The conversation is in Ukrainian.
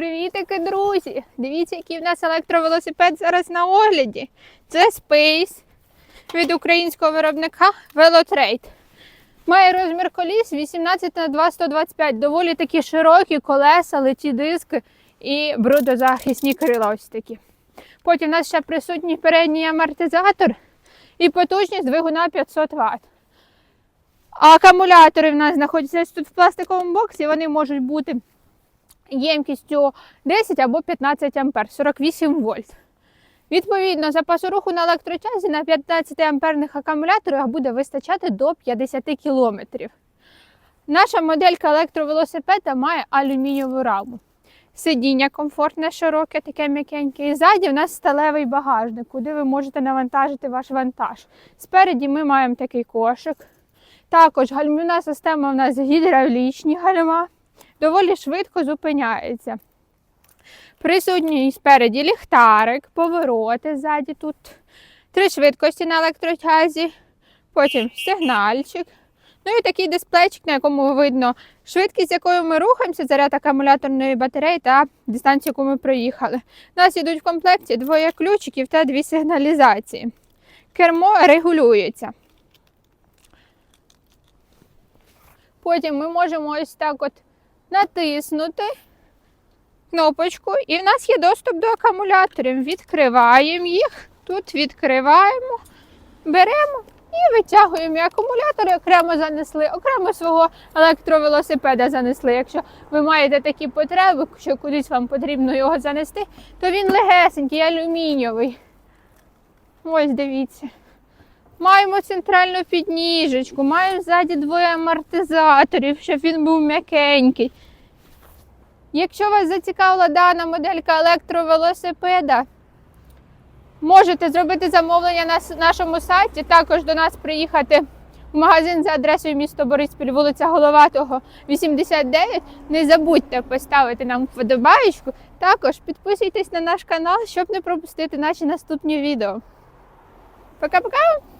Привітики, друзі! Дивіться, який в нас електровелосипед зараз на огляді. Це Space від українського виробника Velotrade. Має розмір коліс 18 на 2 125. Доволі такі широкі колеса, леті диски і брудозахисні такі. Потім у нас ще присутній передній амортизатор і потужність двигуна 500 Вт. А акумулятори в нас знаходяться тут в пластиковому боксі. Вони можуть бути ємкістю 10 або 15 ампер, 48 вольт. Відповідно, запасу руху на електротязі на 15 амперних акумуляторах буде вистачати до 50 км. Наша моделька електровелосипеда має алюмінієву раму. Сидіння комфортне, широке, таке м'якеньке. І ззаді в нас сталевий багажник, куди ви можете навантажити ваш вантаж. Спереді ми маємо такий кошик. Також гальмівна система у нас гідравлічні гальма доволі швидко зупиняється. Присутній спереді ліхтарик, повороти ззаді тут. Три швидкості на електротязі, потім сигнальчик. Ну і такий дисплейчик, на якому видно швидкість, з якою ми рухаємося, заряд акумуляторної батареї та дистанцію, яку ми проїхали. У нас йдуть в комплекті двоє ключиків та дві сигналізації. Кермо регулюється. Потім ми можемо ось так от натиснути кнопочку, і в нас є доступ до акумуляторів. Відкриваємо їх, тут відкриваємо, беремо і витягуємо. Акумулятори окремо занесли, окремо свого електровелосипеда занесли. Якщо ви маєте такі потреби, що кудись вам потрібно його занести, то він легесенький, алюмінієвий. Ось дивіться. Маємо центральну підніжечку, маємо ззаді двоє амортизаторів, щоб він був м'якенький. Якщо вас зацікавила дана моделька електровелосипеда, можете зробити замовлення на нашому сайті, також до нас приїхати в магазин за адресою місто Бориспіль, вулиця Головатого, 89. Не забудьте поставити нам вподобаєчку. Також підписуйтесь на наш канал, щоб не пропустити наші наступні відео. Пока-пока!